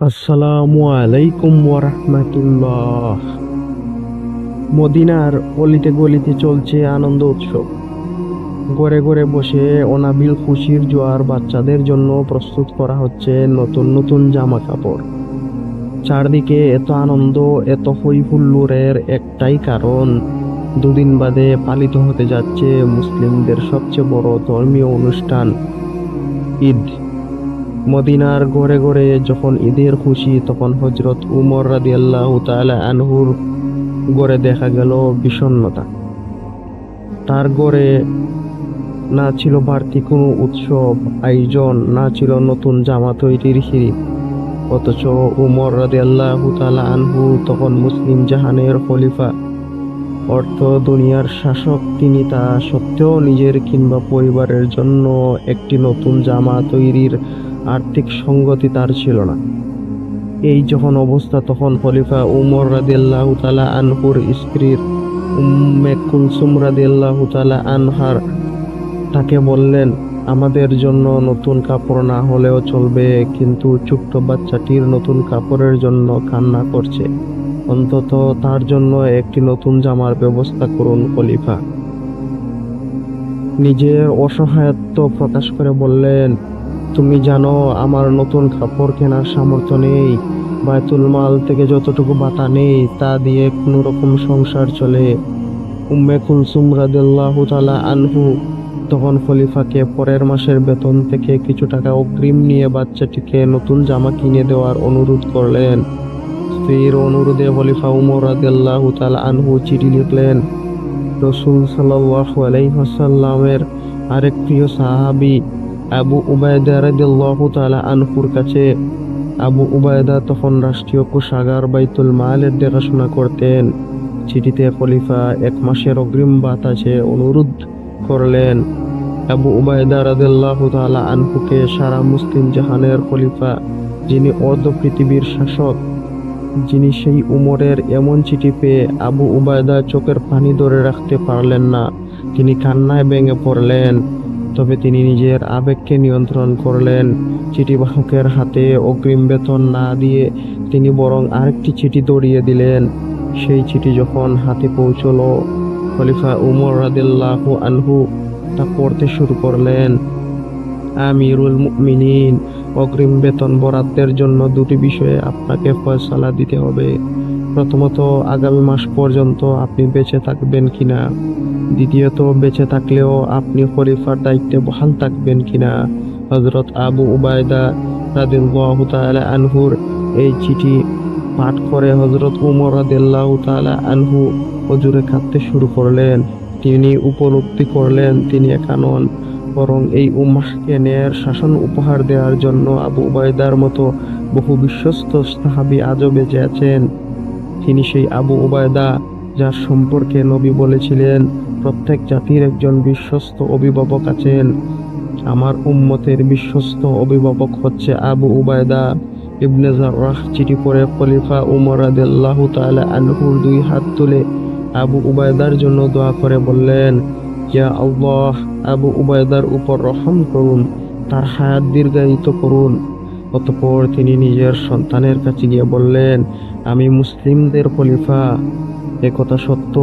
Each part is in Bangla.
আসসালামু আলাইকুম ওরহমতুল্লাহ মদিনার অলিতে গলিতে চলছে আনন্দ উৎসব। ঘরে ঘরে বসে অনাবিল খুশির জোয়ার বাচ্চাদের জন্য প্রস্তুত করা হচ্ছে নতুন নতুন জামা কাপড়। চারদিকে এত আনন্দ, এত হই হুল্লোড়ের একটাই কারণ, দুদিন বাদে পালিত হতে যাচ্ছে মুসলিমদের সবচেয়ে বড় ধর্মীয় অনুষ্ঠান ঈদ। মদিনার ঘরে ঘরে যখন ঈদের খুশি, তখন হজরত উমর রাদি আল্লাহ তালা আনহুর গড়ে দেখা গেল বিষণ্ণতা। তার গড়ে না ছিল বাড়তি কোনো উৎসব, আয়োজন, না ছিল নতুন জামা তৈরির হিরিপ অথচ উমর রাদি আল্লাহ আনহু তখন মুসলিম জাহানের খলিফা। অর্থ দুনিয়ার শাসক, তিনি তা সত্ত্বেও নিজের কিংবা পরিবারের জন্য একটি নতুন জামা তৈরির আর্থিক সঙ্গতি তার ছিল না। এই যখন অবস্থা, তখন খলিফা উমর রাদিয়াল্লাহ তালা আনহুর স্ত্রীর উম্মে কুলসুম রাদিয়াল্লাহ তালা আনহার, তাকে বললেন, আমাদের জন্য নতুন কাপড় না হলেও চলবে, কিন্তু ছোট্ট বাচ্চাটির নতুন কাপড়ের জন্য কান্না করছে। অন্তত তার জন্য একটি নতুন জামার ব্যবস্থা করুন খলিফা। নিজের অসহায়ত্ব প্রকাশ করে বললেন, তুমি জানো, আমার নতুন কাপড় কেনার সামর্থ্য নেই, বায়তুল মাল থেকে যতটুকু বাতা নেই, তা দিয়ে কোনো রকম সংসার চলে। উম্মে কুলসুম রাদিয়াল্লাহু তাআলা আনহু তখন খলিফাকে পরের মাসের বেতন থেকে কিছু টাকা অগ্রিম নিয়ে বাচ্চাটিকে নতুন জামা কিনে দেওয়ার অনুরোধ করলেন। স্ত্রীর অনুরোধে খলিফা উমর রাদিয়াল্লাহু তাআলা আনহু চিঠি লিখলেন, রসুল সাল্লাল্লাহু আলাইহি ওয়াসাল্লামের আরেক প্রিয় সাহাবী আবু উবায়দা রাদিয়াল্লাহু তাআলা আনহুর কাছে আবু উবায়দা তখন রাষ্ট্রীয় কোষাগার বাইতুল মালের দেখাশোনা করতেন। চিঠিতে খলিফা এক মাসের অগ্রিম বাতাসে অনুরোধ করলেন, আবু উবায়দা রাদিয়াল্লাহু তাআলা আনহুকে সারা মুসলিম জাহানের খলিফা যিনি অর্ধ পৃথিবীর শাসক যিনি সেই উমরের এমন চিঠি পেয়ে আবু উবায়দা চোখের পানি ধরে রাখতে পারলেন না। তিনি কান্নায় ভেঙে পড়লেন। তবে তিনি নিজের আবেগকে নিয়ন্ত্রণ করলেন। চিঠি বাহকের হাতে অগ্রিম বেতন না দিয়ে তিনি বরং আরেকটি চিঠি দড়িয়ে দিলেন। সেই চিঠি যখন হাতে পৌঁছলো, খলিফা উমর রাদিল্লাহু আনহু তা পড়তে শুরু করলেন। আমিরুল মুমিনিন অগ্রিম বেতন বরাদ্দের জন্য দুটি বিষয়ে আপনাকে ফয়সালা দিতে হবে। প্রথমত, আগামী মাস পর্যন্ত আপনি বেঁচে থাকবেন কিনা? দ্বিতীয়ত, বেঁচে থাকলেও আপনি খলিফার দায়িত্বে বহাল থাকবেন কিনা? হজরত আবু উবায়দা রাদিল্লাহু তাআলা আনহুর এই চিঠি পাঠ করে হজরত উমর রাদিল্লাহু তাআলা আনহু হজুরে কাঁদতে শুরু করলেন। তিনি উপলব্ধি করলেন, তিনি একা নন। বরং এই উম্মাহকে ন্যায়ের শাসন উপহার দেওয়ার জন্য আবু উবায়দার মতো বহু বিশ্বস্ত সাহাবি আজও বেঁচে আছেন। তিনি সেই আবু উবায়দা যার সম্পর্কে নবী বলেছিলেন, প্রত্যেক জাতির একজন বিশ্বস্ত অভিভাবক আছেন। আমার উম্মতের বিশ্বস্ত অভিভাবক হচ্ছে আবু উবায়দা। ইবনে জাররাহ চিঠি পড়ে খলিফা উমর রাদিয়াল্লাহু তাআলা আনহুর দুই হাত তুলে আবু উবায়দার জন্য দোয়া করে বললেন ইয়া আল্লাহ আবু উবায়দার উপর রহম করুন, তার হায়াত দীর্ঘায়িত করুন। অতঃপর তিনি নিজের সন্তানের কাছে গিয়ে বললেন, আমি মুসলিমদের খলিফা। একথা সত্য,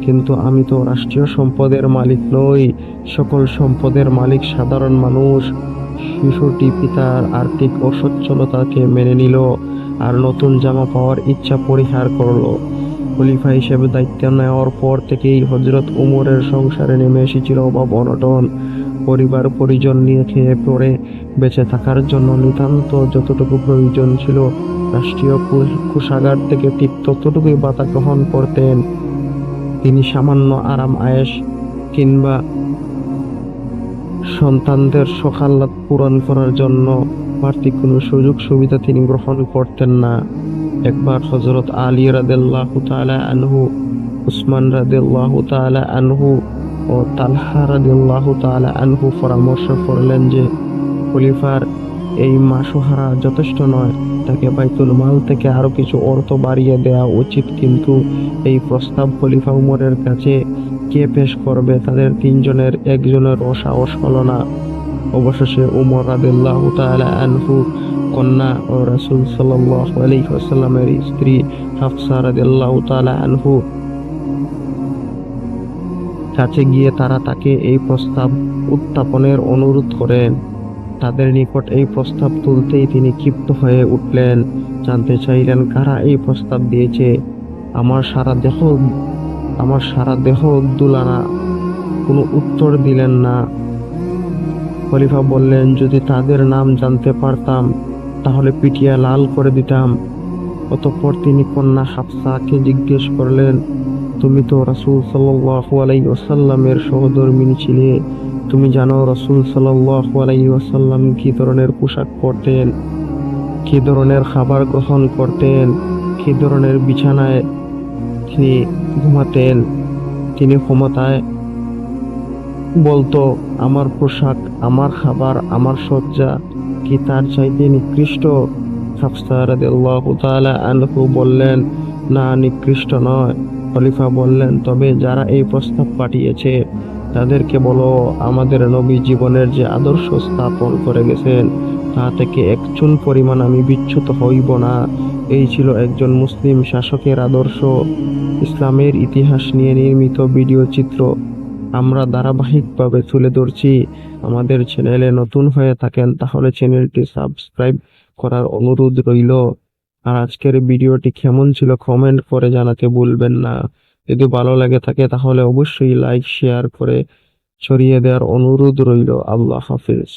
কিন্তু আমি তো রাষ্ট্রীয় সম্পদের মালিক নই, সকল সম্পদের মালিক সাধারণ মানুষ। শিশুটি পিতার আর্থিক অসচ্ছলতাকে মেনে নিল আর নতুন জামা পাওয়ার ইচ্ছা পরিহার করল। খলিফা হিসেবে দায়িত্ব নেওয়ার পর থেকেই হজরত উমরের সংসারে নেমে এসেছিল অভাব, অনটন। পরিবার পরিজন নিয়ে খেয়ে পড়ে। বেঁচে থাকার জন্য নিতান্ত যতটুকু প্রয়োজন ছিল, রাষ্ট্রীয় কোষাগার থেকে ঠিক ততটুকুই বাতা গ্রহণ করতেন। তিনি সামান্য আরাম, আয়েশ কিংবা সন্তানদের সকাল্লাত পূরণ করার জন্য বাড়তি কোনো সুযোগ সুবিধা তিনি গ্রহণ করতেন না। একবার হজরত আলী রাদেল্লাহ তালা আনহু, উসমান রাদেল্লাহ তালা আনহু ও তালহা রাদেল্লাহ তালা আনহু পরামর্শ করলেন যে, খলিফার এই মাসোহারা যথেষ্ট নয়, তাকে বাইতুল মাল থেকে আরও কিছু অর্থ বাড়িয়ে দেওয়া উচিত, কিন্তু এই প্রস্তাব খলিফা উমরের কাছে কে পেশ করবে তাদের তিনজনের একজনের অসাহস হলো না। অবশেষে উমর রাদিল্লাহ তাআলা আনহু কন্যা ও রাসূল আলাইহি স্ত্রী হাফসা কাছে গিয়ে তারা তাকে এই প্রস্তাব উত্থাপনের অনুরোধ করেন। তাদের নিকট এই প্রস্তাব তুলতেই তিনি ক্ষিপ্ত হয়ে উঠলেন। জানতে চাইলেন, কারা এই প্রস্তাব দিয়েছে? আমার সারা দেহ, আমার সারা দেহ দুলানা কোনো উত্তর দিলেন না। খলিফা বললেন, যদি তাদের নাম জানতে পারতাম তাহলে পিটিয়া লাল করে দিতাম। অতঃপর তিনি কন্যা হাফসাকে জিজ্ঞেস করলেন, তুমি তো রাসূল সাল্লাল্লাহু আলাইহি ওয়াসাল্লামের সহধর্মিণী ছিলে। তুমি জানো রসুল সাল্লাল্লাহু আলাইহি ওয়াসাল্লাম কি ধরনের পোশাক পরতেন, কি ধরনের খাবার গ্রহণ করতেন, কি ধরনের বিছানায় তিনি ঘুমাতেন? তিনি ক্ষমতায় বলতো, আমার পোশাক, আমার খাবার, আমার সজ্জা কি তার চাইতে নিকৃষ্ট? আনহু বললেন, না, নিকৃষ্ট নয়। খলিফা বললেন, তবে যারা এই প্রস্তাব পাঠিয়েছে, তাদেরকে বলো, আমাদের নবী জীবনের যে আদর্শ স্থাপন করে গেছেন, তা থেকে এক চুল পরিমাণ আমি বিচ্যুত হইব না। এই ছিল একজন মুসলিম শাসকের আদর্শ। ইসলামের ইতিহাস নিয়ে নির্মিত ভিডিও চিত্র। আমরা ধারাবাহিকভাবে তুলে ধরছি। আমাদের চ্যানেলে নতুন হয়ে থাকেন, তাহলে চ্যানেলটি সাবস্ক্রাইব করার অনুরোধ রইল। আর আজকের ভিডিওটি কেমন ছিল কমেন্ট করে জানাতে ভুলবেন না। যদি ভালো লাগে থাকে, তাহলে অবশ্যই লাইক শেয়ার করে ছড়িয়ে দেওয়ার অনুরোধ রইল। আল্লাহ হাফিজ।